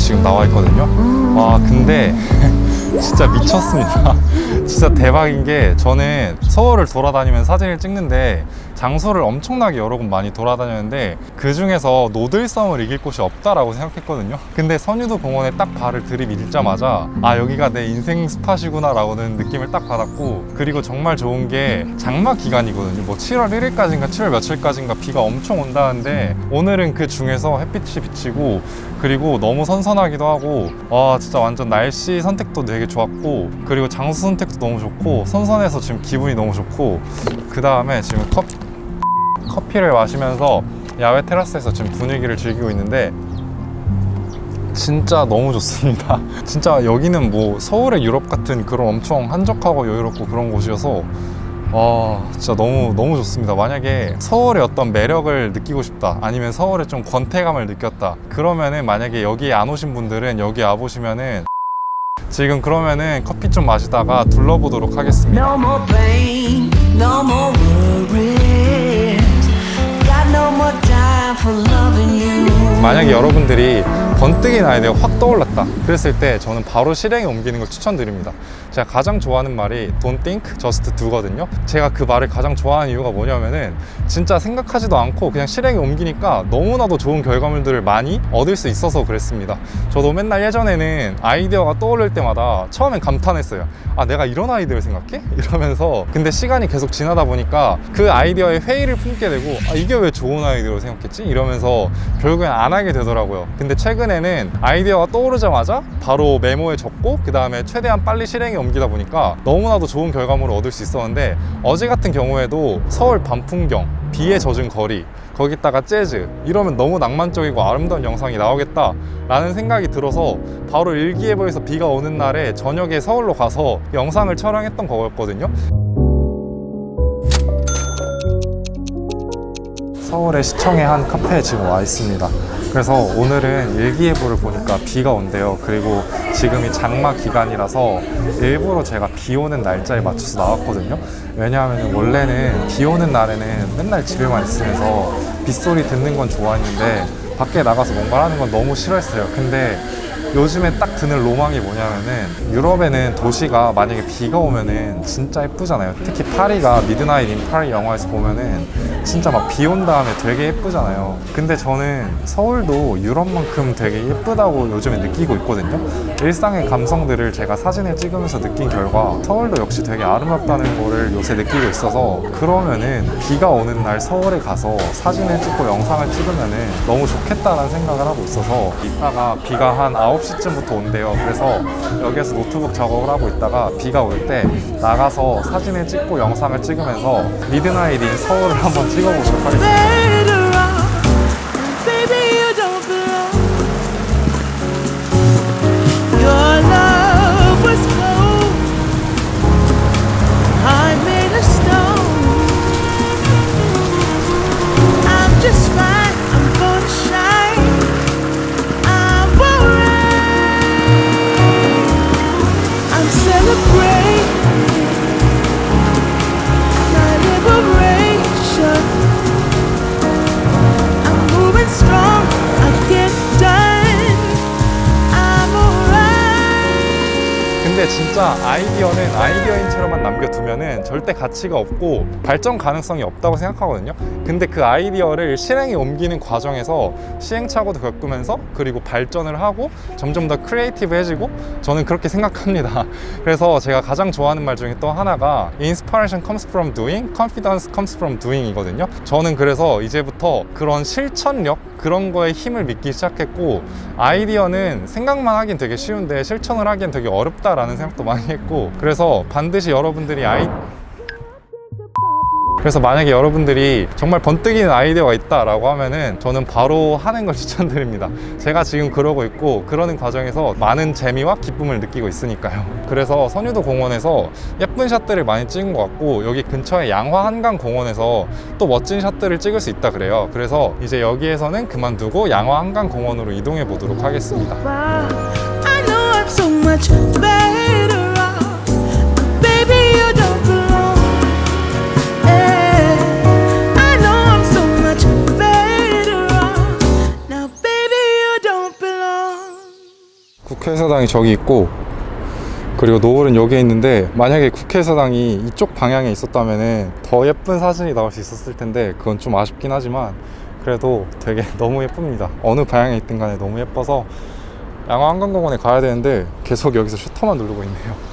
지금 나와 있거든요. 와 근데 진짜 미쳤습니다. 진짜 대박인 게 저는 서울을 돌아다니면 사진을 찍는데 장소를 엄청나게 여러 곳 많이 돌아다녔는데 그 중에서 노들섬을 이길 곳이 없다라고 생각했거든요. 근데 선유도 공원에 딱 발을 들이밀자마자 아 여기가 내 인생 스팟이구나라고는 느낌을 딱 받았고 그리고 정말 좋은 게 장마 기간이거든요. 뭐 7월 1일까지인가 7월 며칠까지인가 비가 엄청 온다는데 오늘은 그 중에서 햇빛이 비치고 그리고 너무 선선하기도 하고 와 진짜 완전 날씨 선택도 되게 좋았고 그리고 장소 선택도 너무 좋고 선선해서 지금 기분이 너무 좋고 그 다음에 지금 컵, 커피를 마시면서 야외 테라스에서 지금 분위기를 즐기고 있는데 진짜 너무 좋습니다. 진짜 여기는 뭐 서울의 유럽 같은 그런 엄청 한적하고 여유롭고 그런 곳이어서 와 진짜 너무 너무 좋습니다. 만약에 서울의 어떤 매력을 느끼고 싶다 아니면 서울의 좀 권태감을 느꼈다 그러면은 만약에 여기에 안 오신 분들은 여기 와 보시면은 지금 그러면은 커피 좀 마시다가 둘러보도록 하겠습니다. No 만약에 여러분들이 번뜩이는 아이디어가 확 떠올랐다. 그랬을 때 저는 바로 실행에 옮기는 걸 추천드립니다. 제가 가장 좋아하는 말이 Don't think, just do거든요. 제가 그 말을 가장 좋아하는 이유가 뭐냐면은 진짜 생각하지도 않고 그냥 실행에 옮기니까 너무나도 좋은 결과물들을 많이 얻을 수 있어서 그랬습니다. 저도 맨날 예전에는 아이디어가 떠오를 때마다 처음엔 감탄했어요 아 내가 이런 아이디어를 생각해? 이러면서 근데 시간이 계속 지나다 보니까 그 아이디어에 회의를 품게 되고 아 이게 왜 좋은 아이디어로 생각했지? 이러면서 결국엔 안 하게 되더라고요. 근데 최근에 는 아이디어가 떠오르자마자 바로 메모에 적고 그 다음에 최대한 빨리 실행에 옮기다 보니까 너무나도 좋은 결과물을 얻을 수 있었는데 어제 같은 경우에도 서울 밤 풍경 비에 젖은 거리 거기다가 재즈 이러면 너무 낭만적이고 아름다운 영상이 나오겠다 라는 생각이 들어서 바로 일기예보에서 비가 오는 날에 저녁에 서울로 가서 영상을 촬영했던 거였거든요 서울의 시청의 한 카페에 지금 와 있습니다. 그래서 오늘은 일기예보를 보니까 비가 온대요. 그리고 지금이 장마 기간이라서 일부러 제가 비 오는 날짜에 맞춰서 나왔거든요. 왜냐하면 원래는 비 오는 날에는 맨날 집에만 있으면서 빗소리 듣는 건 좋아했는데 밖에 나가서 뭔가 하는 건 너무 싫어했어요. 근데 요즘에 딱 드는 로망이 뭐냐면은 유럽에는 도시가 만약에 비가 오면은 진짜 예쁘잖아요. 특히 파리가 미드나잇 인 파리 영화에서 보면은 진짜 막 비 온 다음에 되게 예쁘잖아요. 근데 저는 서울도 유럽만큼 되게 예쁘다고 요즘에 느끼고 있거든요. 일상의 감성들을 제가 사진을 찍으면서 느낀 결과 서울도 역시 되게 아름답다는 거를 요새 느끼고 있어서 그러면은 비가 오는 날 서울에 가서 사진을 찍고 영상을 찍으면은 너무 좋겠다라는 생각을 하고 있어서 이따가 비가 한 9 시쯤부터 온대요. 그래서 여기에서 노트북 작업을 하고 있다가 비가 올 때 나가서 사진을 찍고 영상을 찍으면서 미드나잇인 서울을 한번 찍어보도록 하겠습니다. 근데 진짜 아이디어는 아이디어인 채로만 남겨두면은 절대 가치가 없고 발전 가능성이 없다고 생각하거든요. 근데 그 아이디어를 실행에 옮기는 과정에서 시행착오도 겪으면서 그리고 발전을 하고 점점 더 크리에이티브해지고 저는 그렇게 생각합니다. 그래서 제가 가장 좋아하는 말 중에 또 하나가 Inspiration comes from doing, confidence comes from doing이거든요. 저는 그래서 이제부터 그런 실천력 그런 거에 힘을 믿기 시작했고 아이디어는 생각만 하긴 되게 쉬운데 실천을 하기엔 되게 어렵다라는 생각도 많이 했고 그래서 반드시 여러분들이 아이 그래서 만약에 여러분들이 정말 번뜩이는 아이디어가 있다라고 하면은 저는 바로 하는 걸 추천드립니다. 제가 지금 그러고 있고 그러는 과정에서 많은 재미와 기쁨을 느끼고 있으니까요. 그래서 선유도 공원에서 예쁜 샷들을 많이 찍은 것 같고 여기 근처에 양화 한강 공원에서 또 멋진 샷들을 찍을 수 있다 그래요. 그래서 이제 여기에서는 그만두고 양화 한강 공원으로 이동해 보도록 하겠습니다. I know I'm so much better 국회의사당이 저기 있고 그리고 노을은 여기에 있는데 만약에 국회의사당이 이쪽 방향에 있었다면 더 예쁜 사진이 나올 수 있었을 텐데 그건 좀 아쉽긴 하지만 그래도 되게 너무 예쁩니다. 어느 방향에 있든 간에 너무 예뻐서 양화한강공원에 가야 되는데 계속 여기서 슈터만 누르고 있네요.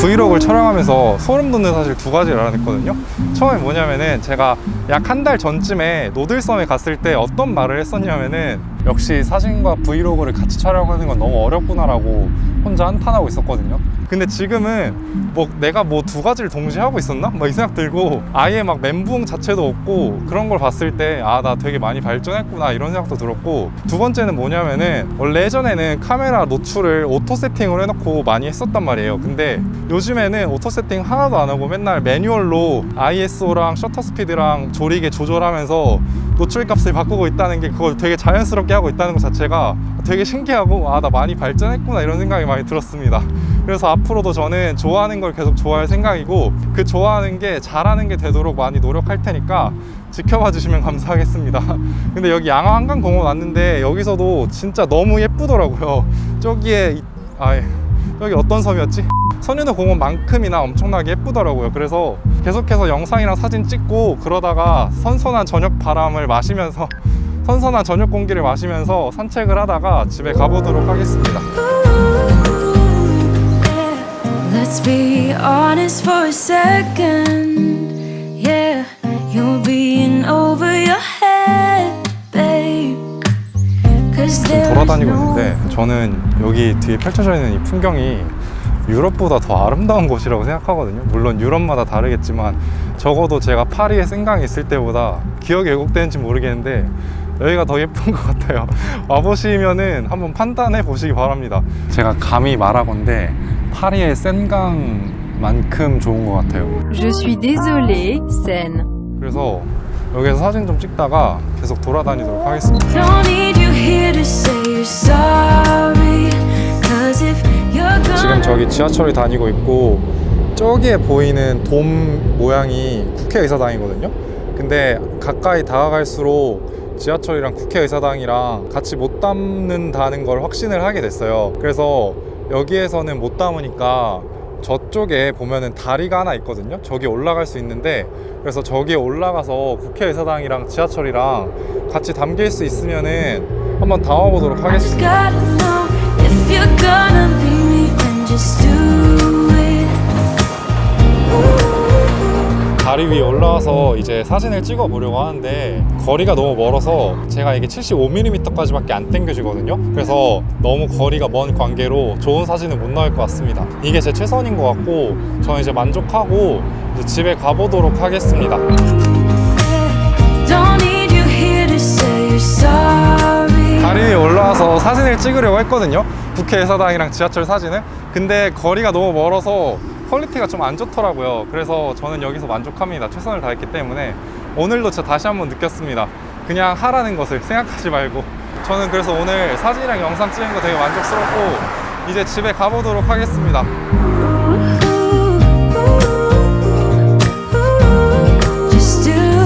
브이로그를 촬영하면서 소름 돋는 사실 두 가지를 알아냈거든요. 처음에 뭐냐면은 제가 약 한 달 전쯤에 노들섬에 갔을 때 어떤 말을 했었냐면은 역시 사진과 브이로그를 같이 촬영하는 건 너무 어렵구나라고 혼자 한탄하고 있었거든요. 근데 지금은 뭐 내가 뭐 두 가지를 동시에 하고 있었나? 막 이 생각 들고 아예 막 멘붕 자체도 없고 그런 걸 봤을 때 아 나 되게 많이 발전했구나 이런 생각도 들었고 두 번째는 뭐냐면은 원래 예전에는 카메라 노출을 오토 세팅을 해놓고 많이 했었단 말이에요 근데 요즘에는 오토 세팅 하나도 안 하고 맨날 매뉴얼로 ISO랑 셔터 스피드랑 조리개 조절하면서 노출 값을 바꾸고 있다는 게 그걸 되게 자연스럽게 하고 있다는 것 자체가 되게 신기하고 아 나 많이 발전했구나 이런 생각이 많이 들었습니다 그래서 앞으로도 저는 좋아하는 걸 계속 좋아할 생각이고 그 좋아하는 게 잘하는 게 되도록 많이 노력할 테니까 지켜봐 주시면 감사하겠습니다 근데 여기 양화 한강공원 왔는데 여기서도 진짜 너무 예쁘더라고요 저기에 이- 아 예. 여기 어떤 섬이었지? 선윤호 공원만큼이나 엄청나게 예쁘더라고요. 그래서 계속해서 영상이랑 사진 찍고 그러다가 선선한 저녁 바람을 마시면서 선선한 저녁 공기를 마시면서 산책을 하다가 집에 가보도록 하겠습니다. Let's be honest for a second. Yeah, you're being over your head, babe. 돌아다니고 있는데 저는 여기 뒤에 펼쳐져 있는 이 풍경이 유럽보다 더 아름다운 곳이라고 생각하거든요. 물론 유럽마다 다르겠지만 적어도 제가 파리에 생강이 있을 때보다 기억이 왜곡되는지 모르겠는데 여기가 더 예쁜 것 같아요. 와보시면은 한번 판단해 보시기 바랍니다. 제가 감히 말하건데 파리의 센강만큼 좋은 것 같아요. Je suis désolée, scène. 그래서 여기서 사진 좀 찍다가 계속 돌아다니도록 하겠습니다. 저기 지하철이 다니고 있고 저기에 보이는 돔 모양이 국회의사당이거든요. 근데 가까이 다가갈수록 지하철이랑 국회의사당이랑 같이 못 담는다는 걸 확신을 하게 됐어요. 그래서 여기에서는 못 담으니까 저쪽에 보면은 다리가 하나 있거든요. 저기 올라갈 수 있는데 그래서 저기에 올라가서 국회의사당이랑 지하철이랑 같이 담길 수 있으면은 한번 담아보도록 하겠습니다. 다리 위에 올라와서 이제 사진을 찍어 보려고 하는데 거리가 너무 멀어서 제가 이게 75mm까지밖에 안 당겨지거든요. 그래서 너무 거리가 먼 관계로 좋은 사진은 못 나올 것 같습니다. 이게 제 최선인 것 같고 저는 이제 만족하고 이제 집에 가보도록 하겠습니다 사진을 찍으려고 했거든요. 국회의사당이랑 지하철 사진을. 근데 거리가 너무 멀어서 퀄리티가 좀 안 좋더라고요. 그래서 저는 여기서 만족합니다. 최선을 다했기 때문에 오늘도 저 다시 한번 느꼈습니다. 그냥 하라는 것을 생각하지 말고. 저는 그래서 오늘 사진이랑 영상 찍은 거 되게 만족스럽고 이제 집에 가보도록 하겠습니다. Just do